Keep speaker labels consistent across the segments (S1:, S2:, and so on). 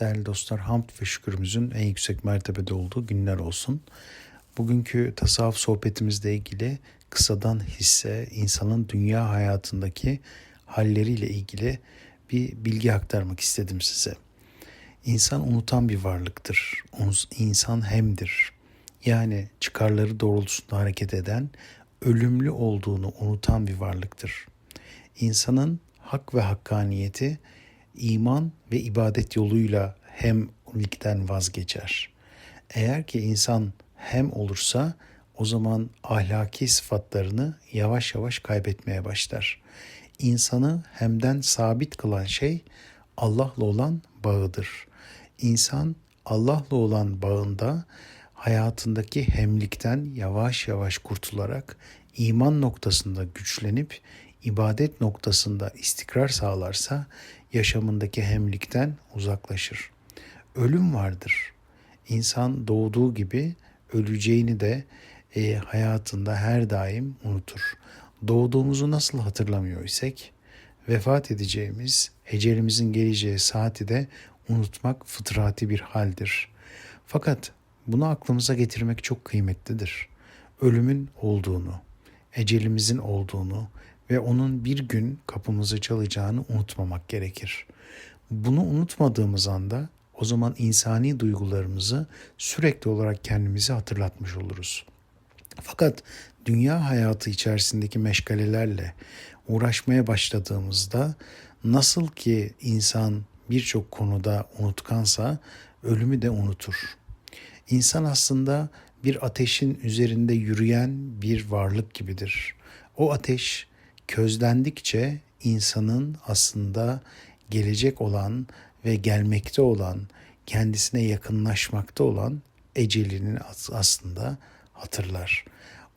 S1: Değerli dostlar, hamd ve şükürümüzün en yüksek mertebede olduğu günler olsun. Bugünkü tasavvuf sohbetimizle ilgili kısadan hisse, insanın dünya hayatındaki halleriyle ilgili bir bilgi aktarmak istedim size. İnsan unutan bir varlıktır. İnsan hemdir. Yani çıkarları doğrultusunda hareket eden, ölümlü olduğunu unutan bir varlıktır. İnsanın hak ve hakkaniyeti iman ve ibadet yoluyla hem likten vazgeçer. Eğer ki insan hem olursa o zaman ahlaki sıfatlarını yavaş yavaş kaybetmeye başlar. İnsanı hemden sabit kılan şey Allah'la olan bağıdır. İnsan Allah'la olan bağında hayatındaki hemlikten yavaş yavaş kurtularak iman noktasında güçlenip ibadet noktasında istikrar sağlarsa yaşamındaki hemlikten uzaklaşır. Ölüm vardır. İnsan doğduğu gibi öleceğini de e, hayatında her daim unutur. Doğduğumuzu nasıl hatırlamıyor isek, vefat edeceğimiz, ecelimizin geleceği saati de unutmak fıtrati bir haldir. Fakat bunu aklımıza getirmek çok kıymetlidir. Ölümün olduğunu, ecelimizin olduğunu, ve onun bir gün kapımızı çalacağını unutmamak gerekir. Bunu unutmadığımız anda o zaman insani duygularımızı sürekli olarak kendimize hatırlatmış oluruz. Fakat dünya hayatı içerisindeki meşgalelerle uğraşmaya başladığımızda nasıl ki insan birçok konuda unutkansa ölümü de unutur. İnsan aslında bir ateşin üzerinde yürüyen bir varlık gibidir. O ateş közlendikçe insanın aslında gelecek olan ve gelmekte olan, kendisine yakınlaşmakta olan ecelinin aslında hatırlar.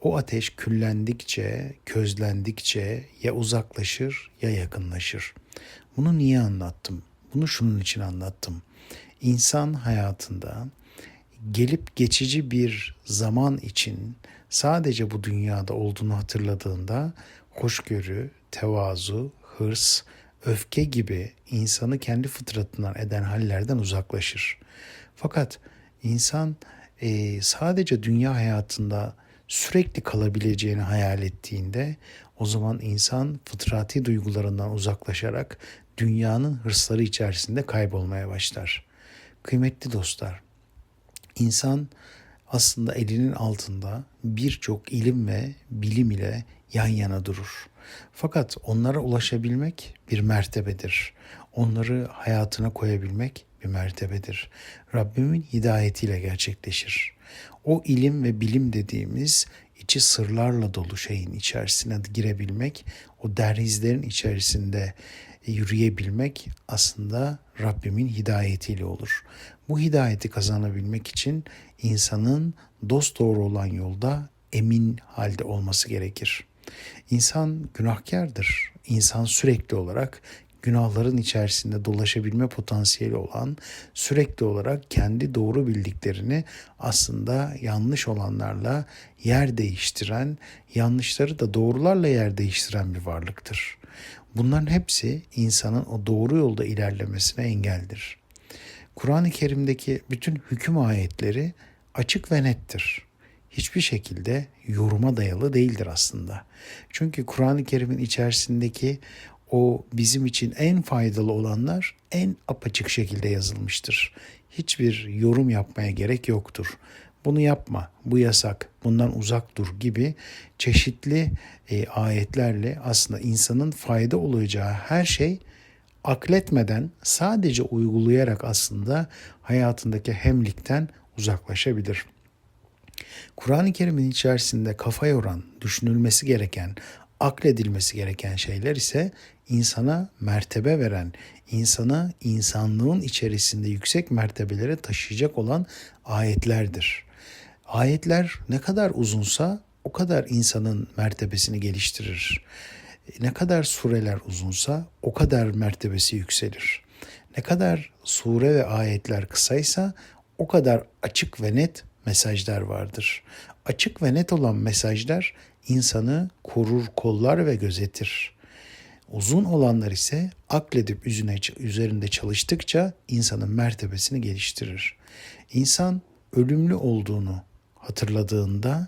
S1: O ateş küllendikçe, közlendikçe ya uzaklaşır ya yakınlaşır. Bunu niye anlattım? Bunu şunun için anlattım. İnsan hayatında gelip geçici bir zaman için sadece bu dünyada olduğunu hatırladığında hoşgörü, tevazu, hırs, öfke gibi insanı kendi fıtratından eden hallerden uzaklaşır. Fakat insan e, sadece dünya hayatında sürekli kalabileceğini hayal ettiğinde o zaman insan fıtrati duygularından uzaklaşarak dünyanın hırsları içerisinde kaybolmaya başlar. Kıymetli dostlar, insan aslında elinin altında birçok ilim ve bilim ile yan yana durur. Fakat onlara ulaşabilmek bir mertebedir. Onları hayatına koyabilmek bir mertebedir. Rabbimin hidayetiyle gerçekleşir. O ilim ve bilim dediğimiz içi sırlarla dolu şeyin içerisine girebilmek, o derzlerin içerisinde yürüyebilmek aslında Rabbimin hidayetiyle olur. Bu hidayeti kazanabilmek için insanın dost doğru olan yolda emin halde olması gerekir. İnsan günahkardır. İnsan sürekli olarak günahların içerisinde dolaşabilme potansiyeli olan, sürekli olarak kendi doğru bildiklerini aslında yanlış olanlarla yer değiştiren, yanlışları da doğrularla yer değiştiren bir varlıktır. Bunların hepsi insanın o doğru yolda ilerlemesine engeldir. Kur'an-ı Kerim'deki bütün hüküm ayetleri açık ve nettir hiçbir şekilde yoruma dayalı değildir aslında. Çünkü Kur'an-ı Kerim'in içerisindeki o bizim için en faydalı olanlar en apaçık şekilde yazılmıştır. Hiçbir yorum yapmaya gerek yoktur. Bunu yapma, bu yasak, bundan uzak dur gibi çeşitli e, ayetlerle aslında insanın fayda olacağı her şey akletmeden sadece uygulayarak aslında hayatındaki hemlikten uzaklaşabilir. Kur'an-ı Kerim'in içerisinde kafa yoran, düşünülmesi gereken, akledilmesi gereken şeyler ise insana mertebe veren, insana insanlığın içerisinde yüksek mertebelere taşıyacak olan ayetlerdir. Ayetler ne kadar uzunsa o kadar insanın mertebesini geliştirir. Ne kadar sureler uzunsa o kadar mertebesi yükselir. Ne kadar sure ve ayetler kısaysa o kadar açık ve net mesajlar vardır. Açık ve net olan mesajlar insanı korur, kollar ve gözetir. Uzun olanlar ise akledip üzerine, üzerinde çalıştıkça insanın mertebesini geliştirir. İnsan ölümlü olduğunu hatırladığında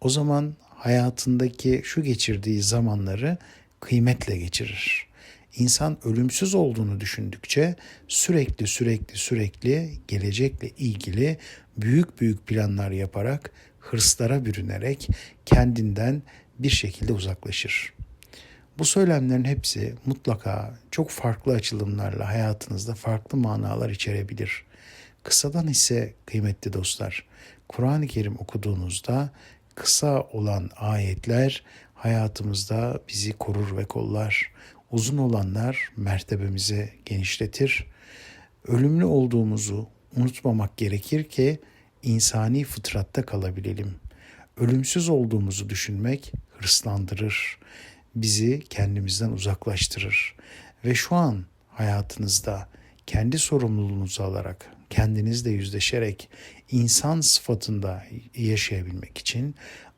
S1: o zaman hayatındaki şu geçirdiği zamanları kıymetle geçirir. İnsan ölümsüz olduğunu düşündükçe sürekli sürekli sürekli gelecekle ilgili büyük büyük planlar yaparak hırslara bürünerek kendinden bir şekilde uzaklaşır. Bu söylemlerin hepsi mutlaka çok farklı açılımlarla hayatınızda farklı manalar içerebilir. Kısadan ise kıymetli dostlar, Kur'an-ı Kerim okuduğunuzda kısa olan ayetler hayatımızda bizi korur ve kollar. Uzun olanlar mertebemizi genişletir. Ölümlü olduğumuzu unutmamak gerekir ki insani fıtratta kalabilelim. Ölümsüz olduğumuzu düşünmek hırslandırır. Bizi kendimizden uzaklaştırır. Ve şu an hayatınızda kendi sorumluluğunuzu alarak, kendinizle yüzleşerek insan sıfatında yaşayabilmek için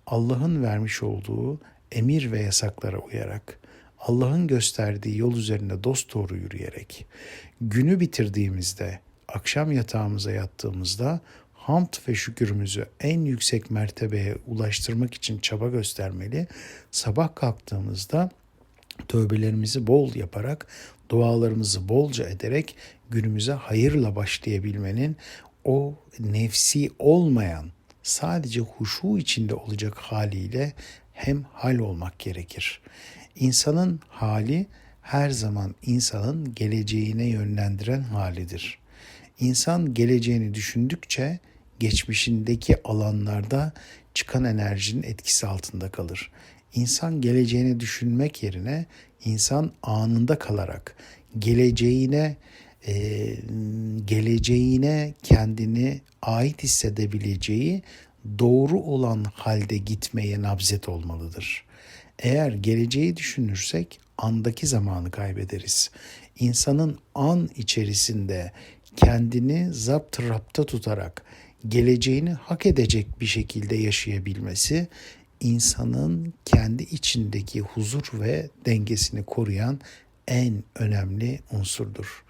S1: Allah'ın vermiş olduğu emir ve yasaklara uyarak, Allah'ın gösterdiği yol üzerinde dost doğru yürüyerek, günü bitirdiğimizde, akşam yatağımıza yattığımızda hamd ve şükürümüzü en yüksek mertebeye ulaştırmak için çaba göstermeli. Sabah kalktığımızda tövbelerimizi bol yaparak, dualarımızı bolca ederek günümüze hayırla başlayabilmenin o nefsi olmayan sadece huşu içinde olacak haliyle hem hal olmak gerekir. İnsanın hali her zaman insanın geleceğine yönlendiren halidir. İnsan geleceğini düşündükçe geçmişindeki alanlarda çıkan enerjinin etkisi altında kalır. İnsan geleceğini düşünmek yerine insan anında kalarak geleceğine e, geleceğine kendini ait hissedebileceği doğru olan halde gitmeye nabzet olmalıdır. Eğer geleceği düşünürsek andaki zamanı kaybederiz. İnsanın an içerisinde kendini zapt rapta tutarak geleceğini hak edecek bir şekilde yaşayabilmesi insanın kendi içindeki huzur ve dengesini koruyan en önemli unsurdur.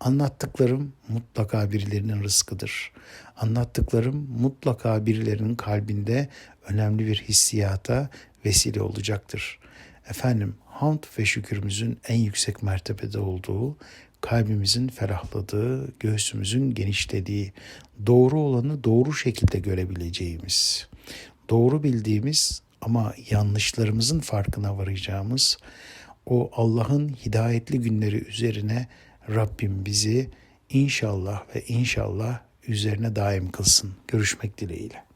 S1: Anlattıklarım mutlaka birilerinin rızkıdır. Anlattıklarım mutlaka birilerinin kalbinde önemli bir hissiyata vesile olacaktır. Efendim hamd ve şükürümüzün en yüksek mertebede olduğu, kalbimizin ferahladığı, göğsümüzün genişlediği, doğru olanı doğru şekilde görebileceğimiz, doğru bildiğimiz ama yanlışlarımızın farkına varacağımız o Allah'ın hidayetli günleri üzerine Rabbim bizi inşallah ve inşallah üzerine daim kılsın. Görüşmek dileğiyle.